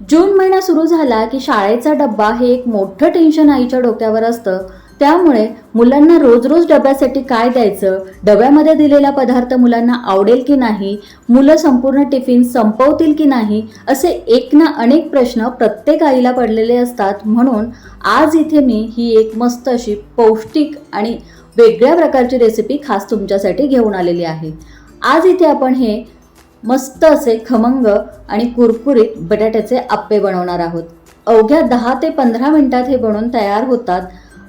जून महिना सुरू झाला की शाळेचा डब्बा हे एक मोठं टेन्शन आईच्या डोक्यावर असतं. त्यामुळे मुलांना रोज रोज डब्यासाठी काय द्यायचं डब्यामध्ये दिलेला पदार्थ मुलांना आवडेल की नाही मुलं संपूर्ण टिफिन संपवतील की नाही असे एक ना अनेक प्रश्न प्रत्येक आईला पडलेले असतात. म्हणून आज इथे मी ही एक मस्त अशी पौष्टिक आणि वेगळ्या प्रकारची रेसिपी खास तुमच्यासाठी घेऊन आलेली आहे. आज इथे आपण हे मस्त असे खमंग आणि कुरकुरीत बटाट्याचे आप्पे बनवणार आहोत. अवघ्या दहा ते पंधरा मिनिटात हे बनवून तयार होतात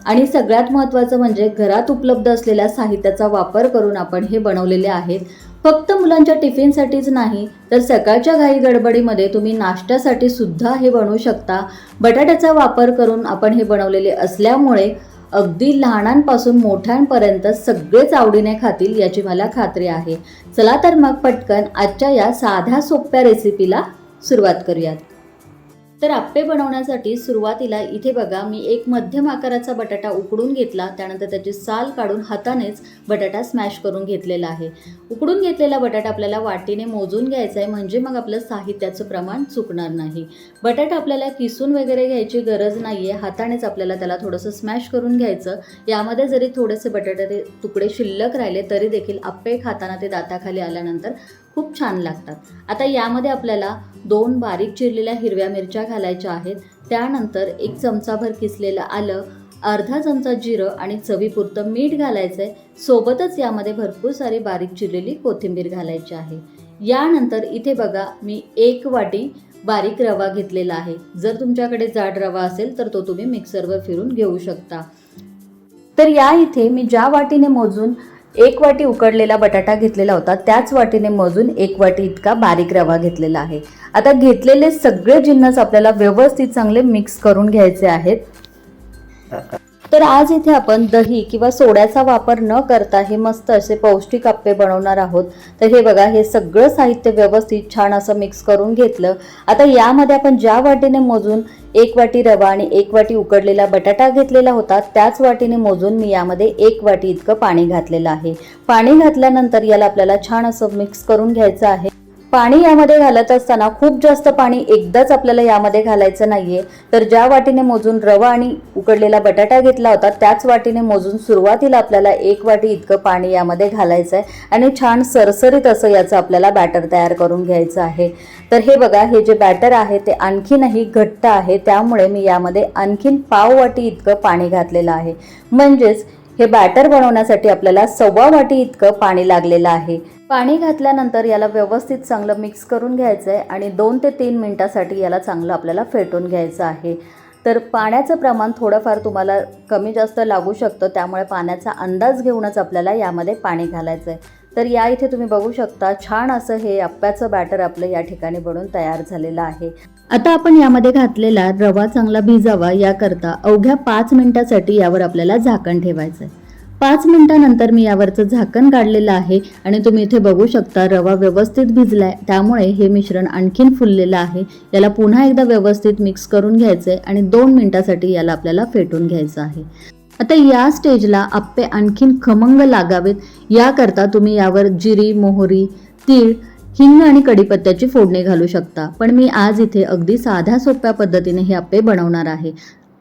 आणि सगळ्यात महत्त्वाचं म्हणजे घरात उपलब्ध असलेल्या साहित्याचा वापर करून आपण हे बनवलेले आहेत. फक्त मुलांच्या टिफिनसाठीच नाही तर सकाळच्या घाई गडबडीमध्ये तुम्ही नाश्त्यासाठी सुद्धा हे बनवू शकता. बटाट्याचा वापर करून आपण हे बनवलेले असल्यामुळे अगदी लहानांपासून मोठ्यांपर्यंत सगळेच आवडीने खातील याची मला खात्री आहे. चला तर मग पटकन आजच्या या साध्या सोप्या रेसिपीला सुरुवात करूयात. तर आप्पे बनवण्यासाठी सुरुवातीला इथे बघा मी एक मध्यम आकाराचा बटाटा उकडून घेतला. त्यानंतर त्याची साल काढून हातानेच बटाटा स्मॅश करून घेतलेला आहे. उकडून घेतलेला बटाटा आपल्याला वाटीने मोजून घ्यायचा आहे म्हणजे मग आपलं साहित्याचं प्रमाण चुकणार नाही. बटाटा आपल्याला किसून वगैरे घ्यायची गरज नाही आहे हातानेच आपल्याला त्याला थोडंसं स्मॅश करून घ्यायचं. यामध्ये जरी थोडेसे बटाट्याचे तुकडे शिल्लक राहिले तरी देखील आप्पे खाताना ते दाताखाली आल्यानंतर खूप छान लागतात. आता यामध्ये आपल्याला दोन बारीक चिरलेल्या हिरव्या मिरच्या घालायच्या आहेत. त्यानंतर एक चमचाभर किसलेलं आलं अर्धा चमचा जिरं आणि चवीपुरतं मीठ घालायचं आहे सोबतच यामध्ये भरपूर सारी बारीक चिरलेली कोथिंबीर घालायची आहे. यानंतर इथे बघा मी एक वाटी बारीक रवा घेतलेला आहे. जर तुमच्याकडे जाड रवा असेल तर तो तुम्ही मिक्सरवर फिरून घेऊ शकता. तर या इथे मी ज्या वाटीने मोजून एक वाटी उकडलेला बटाटा घेतलेला होता. त्याच वाटीने मोजून एक वाटी इतका बारीक रवा घेतलेला आहे. आता घेतलेले सगळे जिन्नस आपल्याला व्यवस्थित चांगले मिक्स करून घ्यायचे आहेत. तर आज इथे आपण दही किंवा सोड्याचा वापर न करता हे मस्त असे पौष्टिक आप्पे बनवणार आहोत. तर हे बघा हे सगळं साहित्य व्यवस्थित छान असं मिक्स करून घेतलं. आता यामध्ये आपण ज्या वाटीने मोजून एक वाटी रवा आणि एक वाटी उकडलेला बटाटा घेतलेला होता त्याच वाटीने मोजून मी यामध्ये एक वाटी इतकं पाणी घातलेलं आहे. पाणी घातल्यानंतर याला आपल्याला छान असं मिक्स करून घ्यायचं आहे. पाणी यामध्ये घालत असताना खूप जास्त पाणी एकदाच आपल्याला यामध्ये घालायचं नाहीये. तर ज्या वाटीने मोजून रवा आणि उकडलेला बटाटा घेतला होता त्याच वाटीने मोजून सुरुवातीला आपल्याला एक वाटी इतकं पाणी यामध्ये घालायचं आहे आणि छान सरसरीत असं याचं आपल्याला बॅटर तयार करून घ्यायचं आहे. तर हे बघा हे जे बॅटर आहे ते आणखीनही घट्ट आहे. त्यामुळे मी यामध्ये आणखीन पाव वाटी इतकं पाणी घातलेलं आहे. म्हणजेच हे बॅटर बनवण्यासाठी आपल्याला सव्वा वाटी इतकं पाणी लागलेलं आहे. पाणी घातल्यानंतर याला व्यवस्थित चांगलं मिक्स करून घ्यायचं आहे आणि दोन ते तीन मिनटासाठी याला चांगलं आपल्याला फेटून घ्यायचं आहे. तर पाण्याचं प्रमाण थोडंफार तुम्हाला कमी जास्त लागू शकतं त्यामुळे पाण्याचा अंदाज घेऊनच आपल्याला यामध्ये पाणी घालायचं आहे तर या इथे तुम्ही बघू शकता छान असं हे अप्प्याचं बॅटर आपलं या ठिकाणी बनून तयार झालेलं आहे. आता आपण यामध्ये घातलेला रवा चांगला भिजावा याकरता अवघ्या पाच मिनिटासाठी यावर आपल्याला झाकण ठेवायचं आहे पाच मिनिटानंतर मी यावरचं झाकण काढलेलं आहे आणि तुम्ही इथे बघू शकता रवा व्यवस्थित भिजलाय. त्यामुळे हे मिश्रण आणखीन फुललेलं आहे. याला पुन्हा एकदा व्यवस्थित मिक्स करून घ्यायचं आहे आणि दोन मिनिटासाठी याला आपल्याला फेटून घ्यायचं आहे. आता या स्टेजला आप्पे आणखीन खमंग लागावेत. याकरता तुम्ही यावर जिरी मोहरी तीळ हिंग आणि कढीपत्त्याची फोडणी घालू शकता. पण मी आज इथे अगदी साध्या सोप्या पद्धतीने हे आप्पे बनवणार आहे.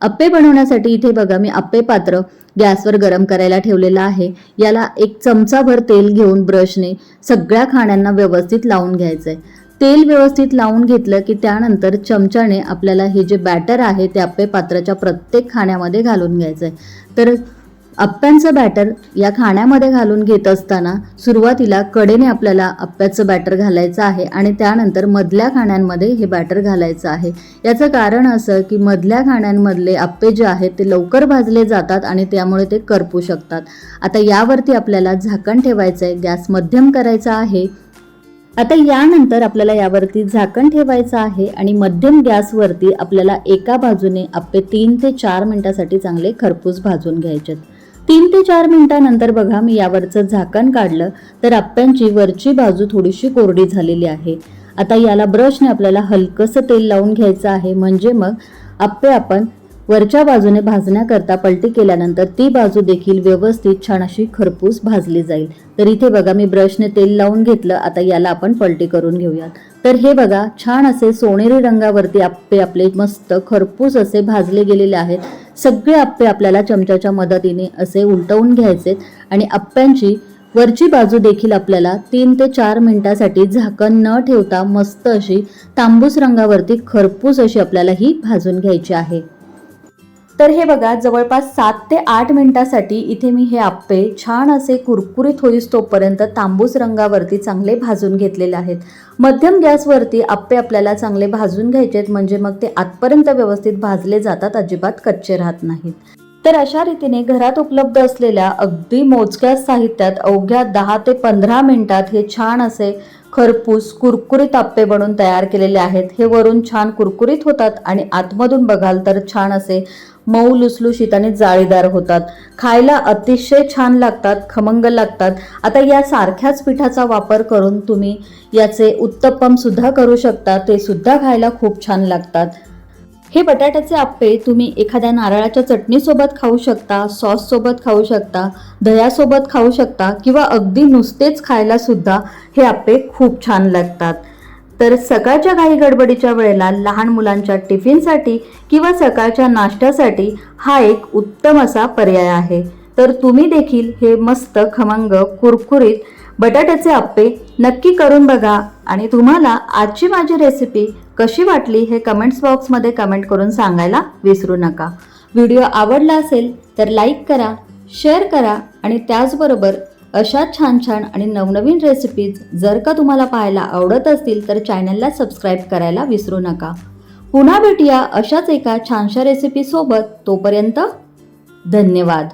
आप्पे बनवण्यासाठी इथे बघा मी आप्पे पात्र गॅसवर गरम करायला ठेवलेला आहे. याला एक चमचाभर तेल घेऊन ब्रशने सगळ्या खाण्यांना व्यवस्थित लावून घ्यायचं आहे तेल व्यवस्थित लावून घेतलं की त्यानंतर चमच्याने आपल्याला हे जे बॅटर आहे ते आपल्या पात्राच्या प्रत्येक खाण्यामध्ये घालून घ्यायचं आहे तर अप्प्यांचं बॅटर या खाण्यामध्ये घालून घेत असताना सुरुवातीला कडेने आपल्याला अप्प्याचं बॅटर घालायचं आहे आणि त्यानंतर मधल्या खाण्यांमध्ये हे बॅटर घालायचं आहे. याचं कारण असं की मधल्या खाण्यांमधले अप्पे जे आहेत ते लवकर भाजले जातात आणि त्यामुळे ते करपू शकतात. आता यावरती आपल्याला झाकण ठेवायचं आहे गॅस मध्यम करायचा आहे. आता यानंतर आपल्याला यावरती झाकण ठेवायचं आहे आणि मध्यम गॅसवरती आपल्याला एका बाजूने आपले तीन ते चार मिनिटासाठी चांगले खरपूस भाजून घ्यायचे तीन ते चार मिनिटानंतर बघा मी यावरचं झाकण काढलं तर आप्प्यांची वरची बाजू थोडीशी कोरडी झालेली आहे. आता याला ब्रशने आपल्याला हलकंसं तेल लावून घ्यायचं आहे. म्हणजे मग आप्पे आपण वरच्या बाजूने भाजण्याकरता पलटी केल्यानंतर ती बाजू देखील व्यवस्थित छान अशी खरपूस भाजली जाईल. तर इथे बघा मी ब्रशने तेल लावून घेतलं. आता याला आपण पलटी करून घेऊयात. तर हे बघा छान असे सोनेरी रंगावरती आप्पे आपले मस्त खरपूस असे भाजले गेलेले आहेत. सगळे आप्पे आपल्याला चमच्याच्या मदतीने असे उलटवून घ्यायचे. आणि आप्प्यांची वरची बाजू देखील आपल्याला तीन ते चार मिनिटासाठी झाकण न ठेवता मस्त अशी तांबूस रंगावरती खरपूस अशी आपल्याला ही भाजून घ्यायची आहे. तर हे बघा जवळपास सात ते आठ मिनिटासाठी इथे मी हे आप्पे छान असे कुरकुरीत होईस तोपर्यंत तांबूस रंगावरती चांगले भाजून घेतलेले आहेत. मध्यम गॅसवरती आप्पे आपल्याला चांगले भाजून घ्यायचे आहेत म्हणजे मग ते आतपर्यंत व्यवस्थित भाजले जातात अजिबात कच्चे राहत नाहीत. तर अशा रीतीने घरात उपलब्ध असलेल्या अगदी मोजक्या साहित्यात अवघ्या दहा ते पंधरा मिनिटात हे छान असे खरपूस कुरकुरीत आप्पे बनवून तयार केलेले आहेत. हे वरून छान कुरकुरीत होतात आणि आतमधून बघाल तर छान असे मऊ लुसलुशीत आणि जाळीदार होतात. खायला अतिशय छान लागतात खमंग लागतात. आता या सारख्याच पिठाचा वापर करून तुम्ही याचे उत्तप्पम सुद्धा करू शकता. ते सुद्धा खायला खूप छान लागतात. हे बटाट्याचे आप्पे तुम्ही एखाद्या नारळाच्या चटणीसोबत खाऊ शकता सॉससोबत खाऊ शकता दह्यासोबत खाऊ शकता किंवा अगदी नुसतेच खायला सुद्धा हे आप्पे खूप छान लागतात. तर सकाळच्या काही गडबडीच्या वेळेला लहान मुलांच्या टिफिनसाठी किंवा सकाळच्या नाश्त्यासाठी हा एक उत्तम असा पर्याय आहे. तर तुम्ही देखील हे मस्त खमंग कुरकुरीत बटाट्याचे आप्पे नक्की करून बघा आणि तुम्हाला आजची माझी रेसिपी कशी वाटली हे कमेंट्स बॉक्समध्ये कमेंट करून सांगायला विसरू नका. व्हिडिओ आवडला असेल तर लाईक करा शेअर करा आणि त्याचबरोबर अशा छान छान आणि नवनवीन रेसिपीज जर का तुम्हाला पाहायला आवडत असतील तर चॅनलला सबस्क्राईब करायला विसरू नका. पुन्हा भेटूया अशाच एका छानशा रेसिपीसोबत तोपर्यंत धन्यवाद.